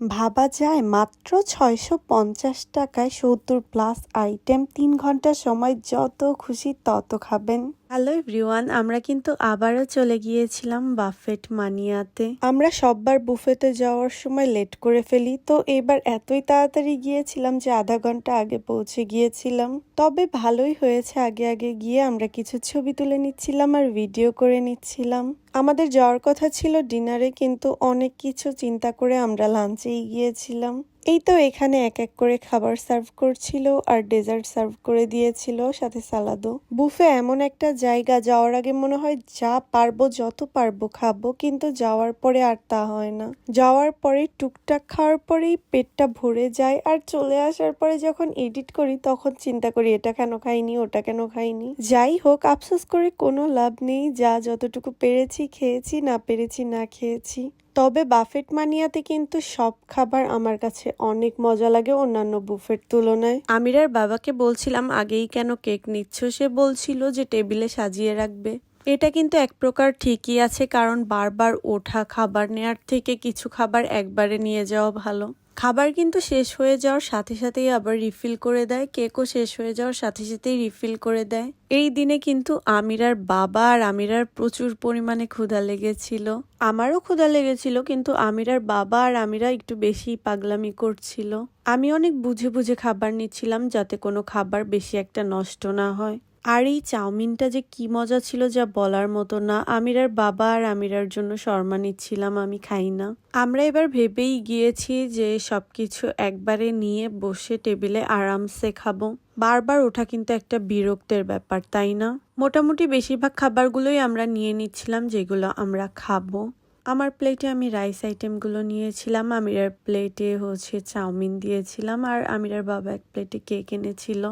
ভাবা যায় মাত্র ছয়শো পঞ্চাশ টাকায় সত্তর প্লাস আইটেম তিন ঘণ্টা সময় যত খুশি তত খাবেন। হ্যালো এভরিওয়ান আমরা কিন্তু আবারও চলে গিয়েছিলাম বাফেট মানিয়াতে। আমরা সববার বুফেতে যাওয়ার সময় লেট করে ফেলি, তো এবার এতই তাড়াতাড়ি গিয়েছিলাম যে আধা ঘণ্টা আগে পৌঁছে গিয়েছিলাম। তবে ভালোই হয়েছে, আগে আগে গিয়ে আমরা কিছু ছবি তুলে নিচ্ছিলাম আর ভিডিও করে নিচ্ছিলাম। আমাদের যাওয়ার কথা ছিল ডিনারে, কিন্তু অনেক কিছু চিন্তা করে আমরা লাঞ্চেই গিয়েছিলাম। এই তো এখানে এক এক করে খাবার সার্ভ করছিল আর ডেজার্ট সার্ভ করে দিয়েছিল, সাথে সালাদও। বুফে এমন একটা জায়গা, যাওয়ার আগে মনে হয় যা পারব, যত পারব খাব, কিন্তু যাওয়ার পরে আর তা হয় না। যাওয়ার পরে টুকটাক খাওয়ার পরেই পেটটা ভরে যায় আর চলে আসার পরে যখন এডিট করি, তখন চিন্তা করি, এটা কেন খাইনি, ওটা কেন খাইনি। যাই হোক, আফসোস করে কোনো লাভ নেই, যা যতটুকু পেরেছি খেয়েছি, না পেরেছি না খেয়েছি। তবে বাফেট মানিয়াতে কিন্তু সব খাবার আমার কাছে অনেক মজা লাগে অন্যান্য বুফের তুলনায়। আমিরার বাবাকে বলছিলাম, আগেই কেন কেক নিচ্ছ? সে বলছিল যে টেবিলে সাজিয়ে রাখবে। এটা কিন্তু এক প্রকার ঠিকই আছে, কারণ বারবার ওঠা খাবার নেয়ার থেকে কিছু খাবার একবারে নিয়ে যাওয়া ভালো। খাবার কিন্তু শেষ হয়ে যাওয়ার সাথে সাথেই আবার রিফিল করে দেয় কেকও শেষ হয়ে যাওয়ার সাথে সাথেই রিফিল করে দেয়। এই দিনে কিন্তু আমিরার বাবা আর আমিরার প্রচুর পরিমাণে ক্ষুধা লেগেছিল। আমারও ক্ষুধা লেগেছিল, কিন্তু আমিরার বাবা আর আমিরা একটু বেশি পাগলামি করছিল। আমি অনেক বুঝে বুঝে খাবার নিচ্ছিলাম যাতে কোনো খাবার বেশি একটা নষ্ট না হয়। আর এই চাউমিনটা যে কি মজা ছিল যা বলার মতো না, আমিরার বাবা আর আমিরার জন্য শর্মা নিচ্ছিলাম, আমি খাই না। আমরা এবার ভেবেই গিয়েছি যে সব কিছু একবারে নিয়ে বসে টেবিলে আরামসে খাব। বারবার ওঠা কিন্তু একটা বিরক্তের ব্যাপার, তাই না? মোটামুটি বেশিরভাগ খাবারগুলোই আমরা নিয়ে নিচ্ছিলাম, যেগুলো আমরা খাব। আমার প্লেটে আমি রাইস আইটেমগুলো নিয়েছিলাম, আমিরার প্লেটে হচ্ছে চাউমিন দিয়েছিলাম, আর আমিরার বাবা এক প্লেটে কেক এনেছিল।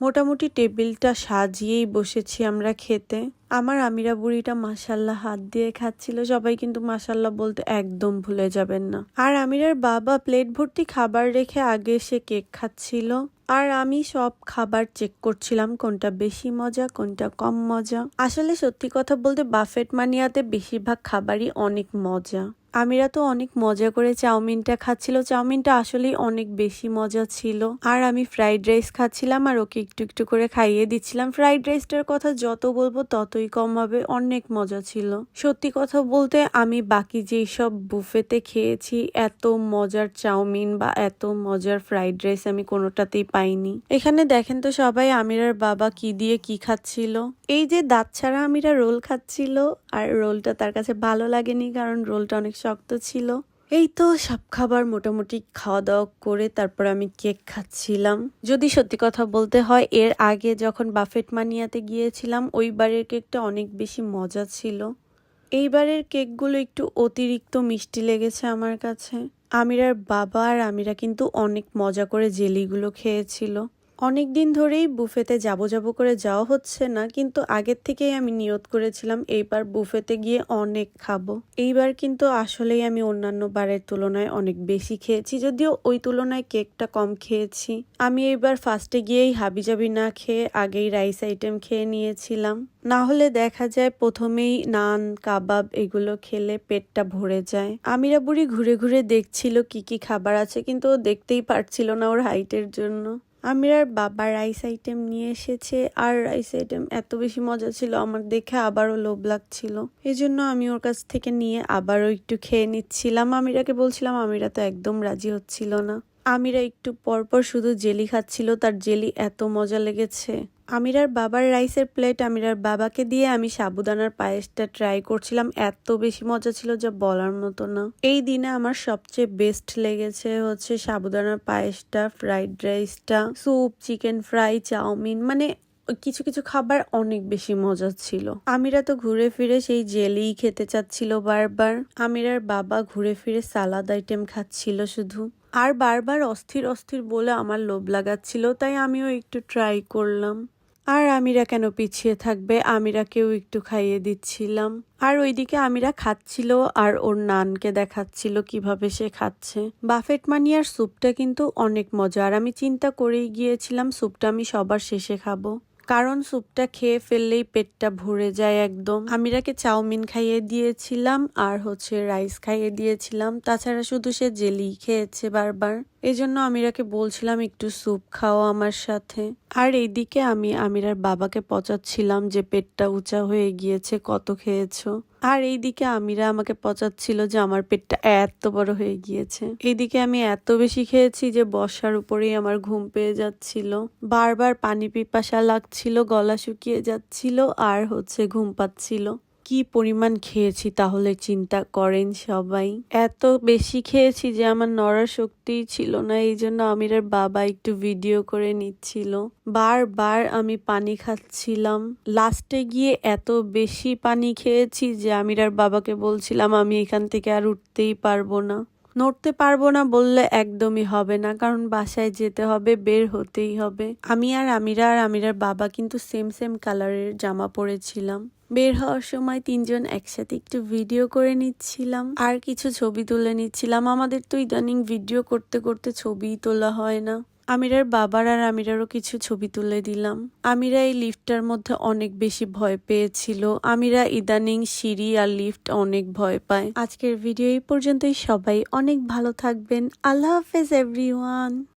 মোটামুটি টেবিলটা সাজিয়েই বসেছি আমরা খেতে। আমার আমিরা বুড়িটা মাসাল্লাহ হাত দিয়ে খাচ্ছিল, সবাই কিন্তু মাসাল্লাহ বলতে একদম ভুলে যাবেন না। আর আমিরার বাবা প্লেট ভর্তি খাবার রেখে আগে সে কেক খাচ্ছিল। আর আমি সব খাবার চেক করছিলাম, কোনটা বেশি মজা, কোনটা কম মজা। আসলে সত্যি কথা বলতে বাফেট মানিয়াতে বেশিরভাগ খাবারই অনেক মজা। আমিরা তো অনেক মজা করে চাউমিনটা খাচ্ছিল। চাউমিনটা আসলেই অনেক বেশি মজা ছিল। আর আমি ফ্রাইড রাইস খাচ্ছিলাম আর ওকে একটু একটু করে খাইয়ে দিচ্ছিলাম। ফ্রাইড রাইসটার কথা যত বলব ততই কম হবে, অনেক মজা ছিল। সত্যি কথা বলতে আমি বাকি যেই সব বুফেতে খেয়েছি, এত মজার চাউমিন বা এত মজার ফ্রাইড রাইস আমি কোনোটাতেই পাইনি। এখানে দেখেন তো সবাই আমিরার বাবা কি দিয়ে কি খাচ্ছিল। এই যে দাঁত ছাড়া আমিরা রোল খাচ্ছিল, আর রোলটা তার কাছে ভালো লাগেনি, কারণ রোলটা অনেক শক্ত ছিল। এই তো সব খাবার মোটামুটি খাওয়া দাওয়া করে তারপর আমি কেক খাচ্ছিলাম। যদি সত্যি কথা বলতে হয়, এর আগে যখন বাফেট মানিয়াতে গিয়েছিলাম ওইবারের কেকটা অনেক বেশি মজা ছিল। এইবারের কেকগুলো একটু অতিরিক্ত মিষ্টি লেগেছে আমার কাছে। আমিরার বাবা আর আমিরা কিন্তু অনেক মজা করে জেলিগুলো খেয়েছিল। অনেক দিন ধরেই বুফেতে যাব যাব করে যাওয়া হচ্ছে না, কিন্তু আগের থেকেই আমি নিয়ত করেছিলাম, এইবার বুফেতে গিয়ে অনেক খাব। এইবার কিন্তু আসলেই আমি অন্যান্য বারের তুলনায় অনেক বেশি খেয়েছি, যদিও ওই তুলনায় কেকটা কম খেয়েছি। আমি এইবার ফার্স্টে গিয়েই হাবিজাবি না খেয়ে আগেই রাইস আইটেম খেয়ে নিয়েছিলাম। না হলে দেখা যায় প্রথমেই নান, কাবাব এগুলো খেলে পেটটা ভরে যায়। আমিরা বুড়ি ঘুরে ঘুরে দেখছিল কি কি খাবার আছে, কিন্তু দেখতেই পারছিল না ওর হাইটের জন্য। আমিরার বাবা রাইস আইটেম নিয়ে এসেছে আর রাইস আইটেম এত বেশি মজা ছিল, আমার দেখে আবারও লোভ লাগছিল। এই জন্য আমি ওর কাছ থেকে নিয়ে আবারও একটু খেয়ে নিচ্ছিলাম। আমিরাকে বলছিলাম, আমিরা তো একদম রাজি হচ্ছিল না। আমিরা একটু পরপর শুধু জেলি খাচ্ছিল, তার জেলি এত মজা লেগেছে। আমিরার বাবার রাইসের প্লেট আমিরার বাবাকে দিয়ে আমি সাবুদানার পায়েসটা ট্রাই করছিলাম। এত বেশি মজা ছিল যা বলার মতো না। এই দিনে আমার সবচেয়ে বেস্ট লেগেছে হচ্ছে সাবুদানার পায়েসটা, ফ্রাইড রাইসটা, স্যুপ, চিকেন ফ্রাই, চাউমিন মানে কিছু কিছু খাবার অনেক বেশি মজা ছিল। আমিরা তো ঘুরে ফিরে সেই জেলিই খেতে চাচ্ছিল বারবার। আমিরার বাবা ঘুরে ফিরে সালাদ আইটেম খাচ্ছিল শুধু। আর বারবার অস্থির অস্থির বলে আমার লোভ লাগাচ্ছিল, তাই আমিও একটু ট্রাই করলাম। আর আমিরা কেন পিছিয়ে থাকবে? আমিরাকেও একটু খাইয়ে দিচ্ছিলাম। আর ওইদিকে আমিরা খাচ্ছিল আর ওর নানকে দেখাচ্ছিল কীভাবে সে খাচ্ছে। বাফেট মানিয়ার স্যুপটা কিন্তু অনেক মজা। আর আমি চিন্তা করেই গিয়েছিলাম, স্যুপটা আমি সবার শেষে খাব। কারণ স্যুপটা খেয়ে ফেললেই পেটটা ভরে যায় একদম। আমিরাকে চাউমিন খাইয়ে দিয়েছিলাম আর হচ্ছে রাইস খাইয়ে দিয়েছিলাম। তাছাড়া শুধু সে জেলি খেয়েছে বারবার। এই জন্য আমিরাকে বলছিলাম একটু স্যুপ খাও আমার সাথে। আর এইদিকে আমি আমিরার বাবাকে পচাচ্ছিলাম যে পেটটা উঁচা হয়ে গিয়েছে, কত খেয়েছো। আর এইদিকে আমিরা আমাকে পচাচ্ছিল যে আমার পেটটা এত বড় হয়ে গিয়েছে। এইদিকে আমি এত বেশি খেয়েছি যে বসার উপরেই আমার ঘুম পেয়ে যাচ্ছিল। বারবার পানি পিপাসা লাগছিল, গলা শুকিয়ে যাচ্ছিল, আর হচ্ছে ঘুম পাচ্ছিল। কি পরিমাণ খেয়েছি তাহলে চিন্তা করেন সবাই। এত বেশি খেয়েছি যে আমার নড়ার শক্তিই ছিল না, এই জন্য আমিরের বাবা একটু ভিডিও করে নিচ্ছিল। বারবার আমি পানি খাচ্ছিলাম। লাস্টে গিয়ে এত বেশি পানি খেয়েছি যে আমিরার বাবাকে বলছিলাম, আমি এখান থেকে আর উঠতেই পারব না। নড়তে পারব না বললে একদমই হবে না, কারণ বাসায় যেতে হবে, বের হতেই হবে। আমি আর আমিরা আর আমিরার বাবা কিন্তু সেম সেম কালারের জামা পরেছিলাম। বের হওয়ার সময় তিনজন একসাথে একটু ভিডিও করে নিচ্ছিলাম, আর কিছু ছবি তুলে নিচ্ছিলাম। আমাদের তো ইদানিং ভিডিও করতে করতে ছবিই তোলা হয় না। আমিরার বাবার আর আমিরারও কিছু ছবি তুলে দিলাম। আমিরা এই লিফটটার মধ্যে অনেক বেশি ভয় পেয়েছিল। আমিরা ইদানিং সিঁড়ি আর লিফট অনেক ভয় পায়। আজকের ভিডিও এই পর্যন্তই। সবাই অনেক ভালো থাকবেন। আল্লাহ হাফেজ এভরিওয়ান